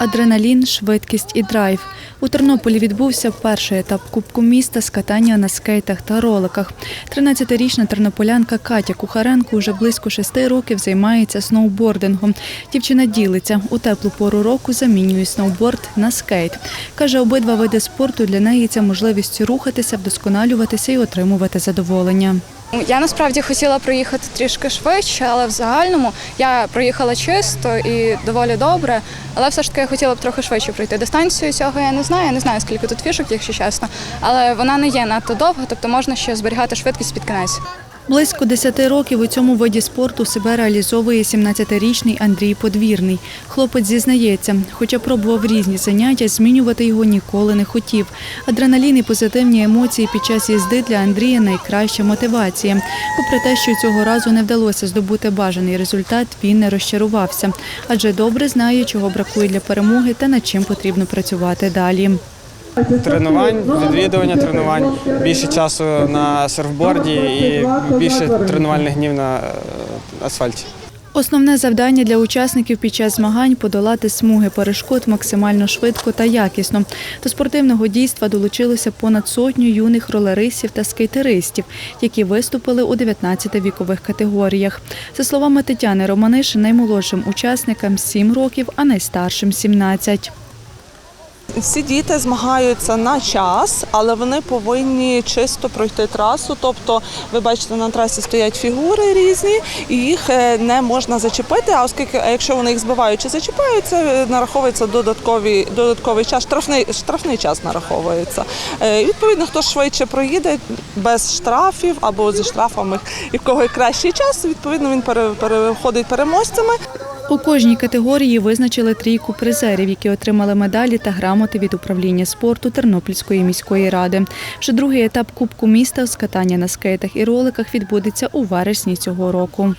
Адреналін, швидкість і драйв. У Тернополі відбувся перший етап Кубку міста з катання на скейтах та роликах. 13-річна тернополянка Катя Кухаренко уже близько шести років займається сноубордингом. Дівчина ділиться у теплу пору року замінює сноуборд на скейт. Каже, обидва види спорту для неї це можливість рухатися, вдосконалюватися і отримувати задоволення. Я насправді хотіла проїхати трішки швидше, але в загальному я проїхала чисто і доволі добре. Але все ж таки я хотіла б трохи швидше пройти. Дистанцію цього я не знаю. Я не знаю, скільки тут фішок, якщо чесно. Але вона не є надто довга, тобто можна ще зберігати швидкість під кінець. Близько 10 років у цьому виді спорту себе реалізовує 17-річний Андрій Подвірний. Хлопець зізнається, хоча пробував різні заняття, змінювати його ніколи не хотів. Адреналін і позитивні емоції під час їзди для Андрія найкраща мотивація. Попри те, що цього разу не вдалося здобути бажаний результат, він не розчарувався, адже добре знає, чого бракує для перемоги та над чим потрібно працювати далі. Тренувань, відвідування тренувань, більше часу на серфборді і більше тренувальних днів на е, асфальті. Основне завдання для учасників під час змагань подолати смуги перешкод максимально швидко та якісно. До спортивного дійства долучилося понад сотню юних ролеристів та скейтеристів, які виступили у 19 вікових категоріях. За словами Тетяни Романиш, наймолодшим учасникам 7 років, а найстаршим 17. Всі діти змагаються на час, але вони повинні чисто пройти трасу. Тобто, ви бачите, на трасі стоять фігури різні, і їх е, не можна зачепити. А оскільки, якщо вони їх збивають чи зачіпають, е, нараховується додатковий, додатковий час, штрафний, штрафний час нараховується. Е, Відповідно, хто швидше проїде без штрафів або зі штрафами, і в кого кращий час, відповідно він пере- переходить переможцями. У кожній категорії визначили трійку призерів, які отримали медалі та грамоти від управління спорту Тернопільської міської ради. Вже другий етап Кубку міста з катання на скейтах і роликах відбудеться у вересні цього року.